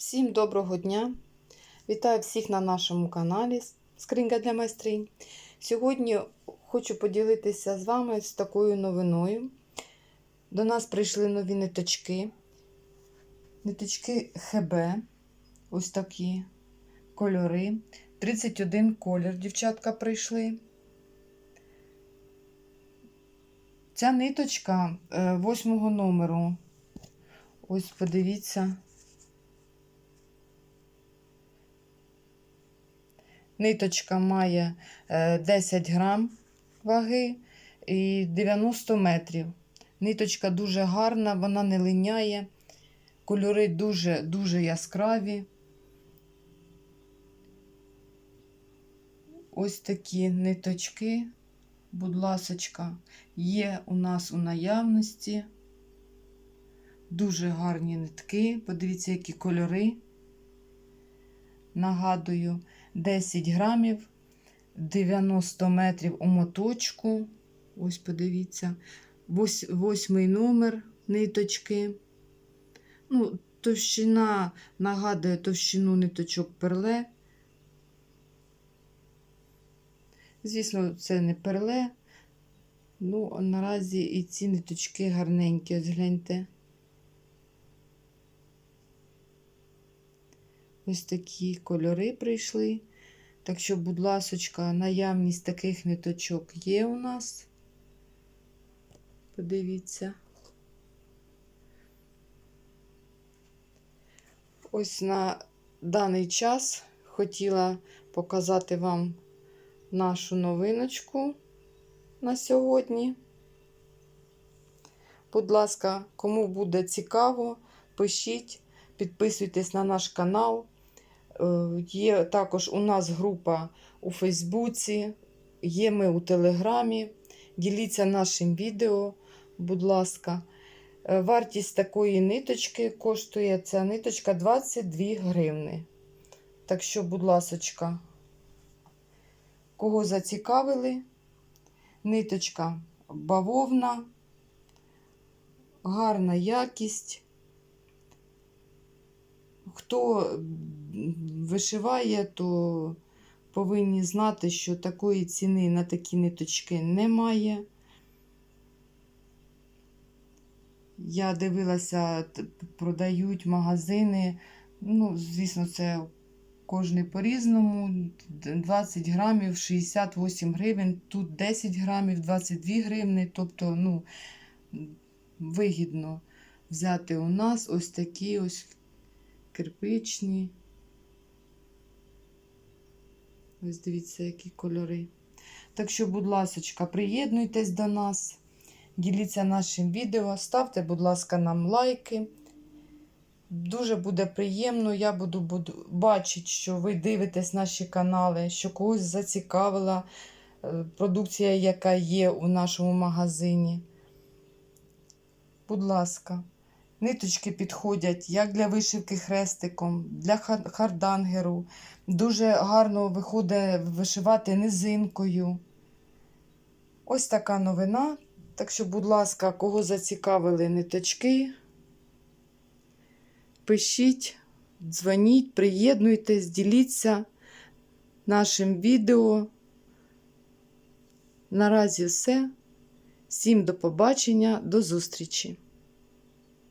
Всім доброго дня! Вітаю всіх на нашому каналі Скринька для майстринь. Сьогодні хочу поділитися з вами з такою новиною. До нас прийшли нові ниточки. Ниточки ХБ. Ось такі кольори. 31 колір, дівчатка, прийшли. Ця ниточка е, восьмого номеру. Ось подивіться. Ниточка має е, 10 грам ваги і 90 метрів. Ниточка дуже гарна, вона не линяє. Кольори дуже-дуже яскраві. Ось такі ниточки, будь ласочка, є у нас у наявності. Дуже гарні нитки. Подивіться, які кольори. Нагадую, 10 грамів, 90 метрів у моточку. Ось подивіться, восьмий номер ниточки. Ну, Товщина нагадує товщину ниточок перле. Звісно, це не перле. Ну, наразі і ці ниточки гарненькі, ось гляньте. Ось такі кольори прийшли. Так що, будь ласочка, наявність таких ниточок є у нас. Подивіться. Ось на даний час хотіла показати вам нашу новиночку на сьогодні. Будь ласка, кому буде цікаво, пишіть, підписуйтесь на наш канал. Е, Є також у нас група у Фейсбуці, є ми у Телеграмі. Діліться нашим відео, будь ласка. Е, Вартість такої ниточки коштує ця ниточка 22 гривни. Так що, будь ласочка, кого зацікавили, ниточка бавовна, гарна якість. Хто вишиває, то повинні знати, що такої ціни на такі ниточки немає. Я дивилася, продають магазини. Ну, звісно, це кожний по-різному. 20 грамів 68 гривень, тут 10 грамів 22 гривни. Тобто, ну, вигідно взяти у нас ось такі ось кирпичні. Ось дивіться, які кольори. Так що, будь ласка, приєднуйтесь до нас, діліться нашим відео, ставте, будь ласка, нам лайки. Дуже буде приємно. Я буду, буду бачити, що ви дивитесь наші канали, що когось зацікавила е, продукція, яка є у нашому магазині. Будь ласка. Ниточки підходять як для вишивки хрестиком, для хардангеру. Дуже гарно виходить вишивати низинкою. Ось така новина. Так що, будь ласка, кого зацікавили ниточки, пишіть, дзвоніть, приєднуйтесь, діліться нашим відео. Наразі все. Всім до побачення, до зустрічі!